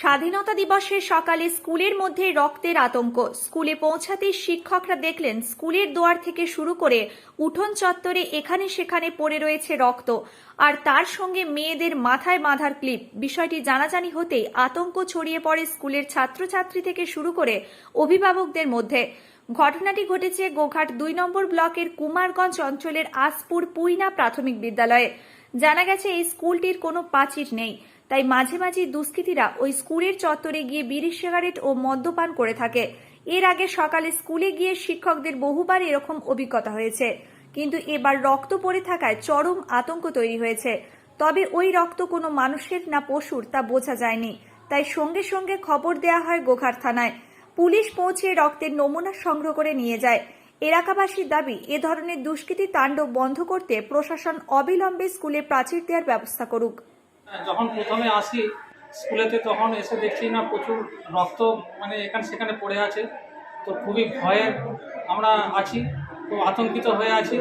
স্বাধীনতা দিবসের সকালে স্কুলের মধ্যে রক্তের আতঙ্ক। স্কুলে পৌঁছাতেই শিক্ষকরা দেখলেন, স্কুলের দুয়ার থেকে শুরু করে উঠোন চত্বরে এখানে সেখানে পড়ে রয়েছে রক্ত। আর তার সঙ্গে মেয়েদের মাথায় বাঁধার ক্লিপ। বিষয়টি জানাজানি হতেই আতঙ্ক ছড়িয়ে পড়ে স্কুলের ছাত্রছাত্রী থেকে শুরু করে অভিভাবকদের মধ্যে। ঘটনাটি ঘটেছে গোঘাট দুই নম্বর ব্লকের কুমারগঞ্জ অঞ্চলের আসপুর পুইনা প্রাথমিক বিদ্যালয়ে। জানা গেছে, এই স্কুলটির কোনো প্রাচীর নেই। তাই মাঝে মাঝে দুষ্কৃতীরা ওই স্কুলের চত্বরে গিয়ে বিড়ি, সিগারেট ও মদ্যপান করে থাকে। এর আগে সকালে স্কুলে গিয়ে শিক্ষকদের বহুবার এরকম অভিজ্ঞতা হয়েছে। কিন্তু এবার রক্ত পড়ে থাকায় চরম আতঙ্ক তৈরি হয়েছে। তবে ওই রক্ত কোনো মানুষের না পশুর তা বোঝা যায়নি। তাই সঙ্গে সঙ্গে খবর দেয়া হয় গোঘাট থানায়। পুলিশ পৌঁছে রক্তের নমুনা সংগ্রহ করে নিয়ে যায়। এলাকাবাসীর দাবি, এ ধরনের দুষ্কৃতী তাণ্ডব বন্ধ করতে প্রশাসন অবিলম্বে স্কুলে প্রাচীর দেওয়ার ব্যবস্থা করুক। যখন প্রথমে আসি স্কুলেতে তখন এসে দেখছি না প্রচুর রক্ত মানে এখানে সেখানে পড়ে আছে। তো খুবই ভয়ে আমরা আছি, খুব আতঙ্কিত হয়ে আছি।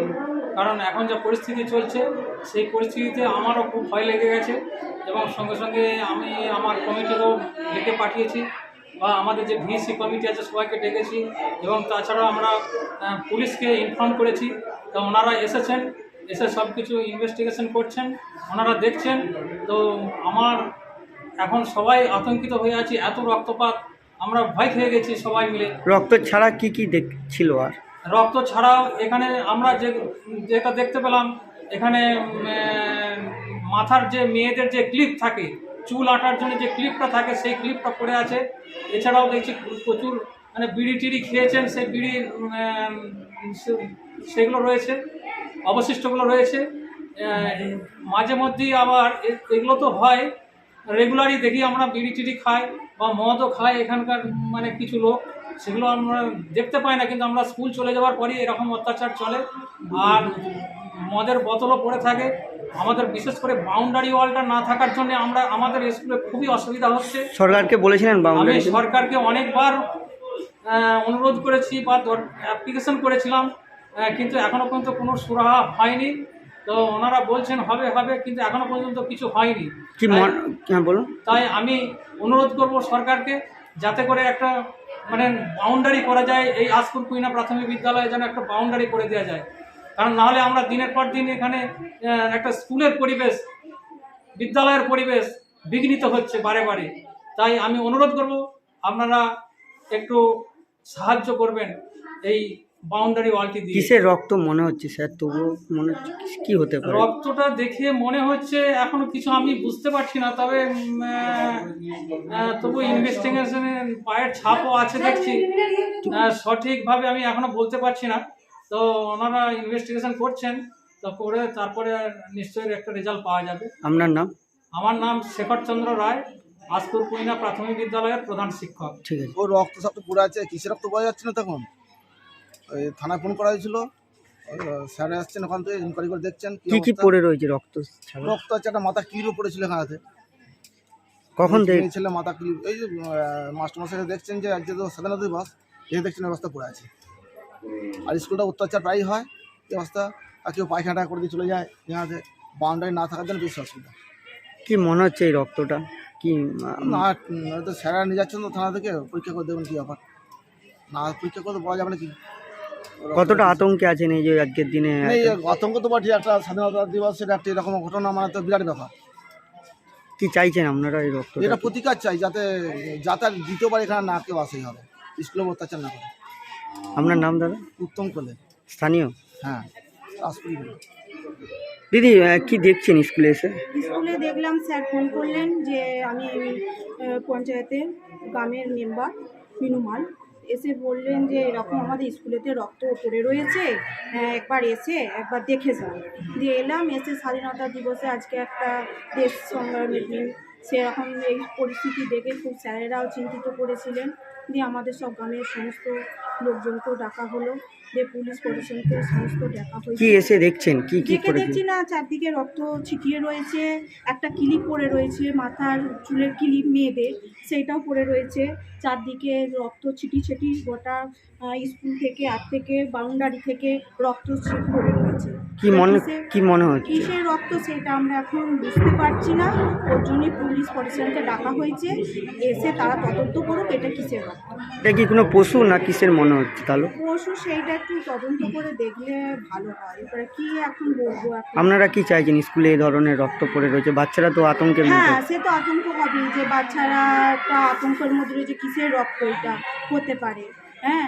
কারণ এখন যা পরিস্থিতি চলছে, সেই পরিস্থিতিতে আমারও খুব ভয় লেগে গেছে এবং সঙ্গে সঙ্গে আমি আমার কমিটিরও ডেকে পাঠিয়েছি বা আমাদের যে ভিসি কমিটি আছে সবাইকে ডেকেছি এবং তাছাড়াও আমরা পুলিশকে ইনফর্ম করেছি। তো ওনারা এসেছেন এসে সব কিছু ইনভেস্টিগেশন করছেন ওনারা দেখছেন। তো আমার এখন সবাই আতঙ্কিত হয়ে আছি এত রক্তপাত আমরা ভয় খেয়ে গেছি সবাই মিলে। রক্ত ছাড়া কি কি দেখছিল আর? রক্ত ছাড়াও এখানে আমরা যে যেটা দেখতে পেলাম এখানে মাথার যে মেয়েদের যে ক্লিপ থাকে চুল আটার জন্য যে ক্লিপটা থাকে সেই ক্লিপটা পড়ে আছে। এছাড়াও দেখছি প্রচুর মানে বিড়ি টিড়ি খেয়েছেন সেই বিড়ি সেগুলো রয়েছে অবশিষ্টগুলো রয়েছে। মাঝে মধ্যেই আবার এগুলো তো হয় রেগুলারই দেখি আমরা বিড়ি টিড়ি খাই বা মদও খাই এখানকার মানে কিছু লোক সেগুলো আমরা দেখতে পাই না কিন্তু আমরা স্কুল চলে যাওয়ার পরই এরকম অত্যাচার চলে। আর মদের বোতলও পড়ে থাকে। আমাদের বিশেষ করে বাউন্ডারি ওয়ালটা না থাকার জন্য আমরা আমাদের স্কুলে খুবই অসুবিধা হচ্ছে। সরকারকে বলেছিলেন আমি সরকারকে অনেকবার অনুরোধ করেছি বা অ্যাপ্লিকেশন করেছিলাম কিন্তু এখনও পর্যন্ত কোনো সুরাহা হয়নি। তো ওনারা বলছেন হবে হবে কিন্তু এখনও পর্যন্ত কিছু হয়নি। হ্যাঁ বলুন। তাই আমি অনুরোধ করব সরকারকে যাতে করে একটা মানে বাউন্ডারি করা যায় এই আজপুর কুইনা প্রাথমিক বিদ্যালয়ে যেন একটা বাউন্ডারি করে দেওয়া যায়। কারণ নাহলে আমরা দিনের পর দিন এখানে একটা স্কুলের পরিবেশ বিদ্যালয়ের পরিবেশ বিঘ্নিত হচ্ছে বারে বারে। তাই আমি অনুরোধ করব আপনারা একটু সাহায্য করবেন এই বাউন্ডারি ওয়ালটি দিয়ে। কিসের রক্ত মনে হচ্ছে স্যার? তবুও মনে হচ্ছে কি হতে পারে? রক্তটা দেখে মনে হচ্ছে এখনও কিছু আমি বুঝতে পারছি না তবে তবু ইনভেস্টিগেশনে পায়ের ছাপও আছে দেখছি। সঠিকভাবে আমি এখনও বলতে পারছি না। তো ওনারা ইনভেস্টিগেশন করছেন তো করে তারপরে নিশ্চয়ই একটা রেজাল্ট পাওয়া যাবে। আপনার নাম? আমার নাম শেখর চন্দ্র রায়। আজপুর কুইনা প্রাথমিক বিদ্যালয়ের প্রধান শিক্ষক। ঠিক আছে। ও রক্ত সব তো পুরো আছে কিসের রক্ত পাওয়া যাচ্ছে না তখন? ওই থানায় ফোন করা হয়েছিল। স্যার আসছেন ওখান থেকে ইনকোয়ারি করে দেখছেন কি কি অবস্থা। পড়ে রয়েছে রক্ত ছাড়া? রক্ত আছে একটা মাথা কিলো পড়েছিল এখানে কখন দেখ এই ছেলে মাথা কিলো এই যে মাস্টারমশাই দেখছেন যে এক যে তো স্বাধীনতা দিবস এই দেখছেন এই অবস্থা পড়ে আছে। আর স্কুলটা অত্যাচার প্রায়ই হয় এই অবস্থা। আর কেউ পায়খানাটা করে দিয়ে চলে যায় এখানে বাউন্ডারি না থাকার জন্য বেশি অসুবিধা। কি মনে হচ্ছে এই রক্তটা? কি না তো স্যারা নিয়ে যাচ্ছেন তো থানা থেকে পরীক্ষা করে দেখুন কী ব্যাপার। না পরীক্ষা করে তো বলা যাবে না কি? কতটা আতঙ্কে আছেন এই যে আজকের দিনে? আতঙ্ক তো বটে একটা স্বাধীনতা দিবস সেটা একটা এরকম ঘটনা মানে তো বিরাট ব্যাপার। কি চাইছেন আপনারা এই রক্ত এটা প্রতিকার চাই যাতে যাতে আর দ্বিতীয়বার এখানে না কেউ আসেই হবে স্কুলে অত্যাচার না করে। আপনার নাম দাদা? উত্তম করলে স্থানীয়? হ্যাঁ বলে। দিদি কি দেখছেন স্কুলে এসে? স্কুলে দেখলাম স্যার ফোন করলেন যে আমি আহ, পঞ্চায়েতের গ্রামের মেম্বার মিনুমাল। এসে বললেন যে এরকম আমাদের স্কুলেতে রক্ত পড়ে রয়েছে হ্যাঁ, একবার এসে একবার দেখে যান। দিয়ে এলাম এসে স্বাধীনতা দিবসে আজকে একটা দেশ সংগ্রামের দিন। সেরকম এই পরিস্থিতি দেখে খুব স্যারেরাও চিন্তিত করেছিলেন। দিয়ে আমাদের সব গ্রামের সমস্ত লোকজনকেও ডাকা হলো যে পুলিশ প্রশাসনকে সমস্ত ডাকা কি হয়েছে এসে দেখছেন? কি কি দেখে করেছে দেখছি না চারদিকে রক্ত ছিটিয়ে রয়েছে একটা ক্লিপ পড়ে রয়েছে মাথার চুলের কিলিপ মেয়েদের সেইটাও পড়ে রয়েছে। চারদিকে রক্ত ছিটি ছিটি গোটা স্কুল থেকে আর থেকে বাউন্ডারি থেকে রক্ত ছিট পড়ে রয়েছে। কি মনে কি মনে হচ্ছে? কিসের রক্ত সেটা আমরা এখন বুঝতে পারছি না। ওর জন্যই পুলিশ প্রশাসনকে ডাকা হয়েছে। এসে তারা তদন্ত করুক এটা কিসের রক্ত? এটা কি কোনো পশু না কিসের মনে হচ্ছে তাহলে। পশু সেইটা একটু তদন্ত করে দেখলে ভালো হয়। এবার কি এখন বলব এখন? আপনারা কি চাইছেন? স্কুলে এই ধরনের রক্ত পড়ে রয়েছে। বাচ্চারা তো আতঙ্কের মধ্যে। হ্যাঁ সে তো আতঙ্ক হবেই যে বাচ্চারা একটা আতঙ্কের মধ্যে রয়েছে কিসের রক্ত এটা হতে পারে? হ্যাঁ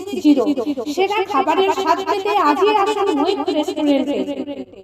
zero. সেরা খাবারের স্বাদ পেতে আজই আসুন মৈত্র রেস্টুরেন্টে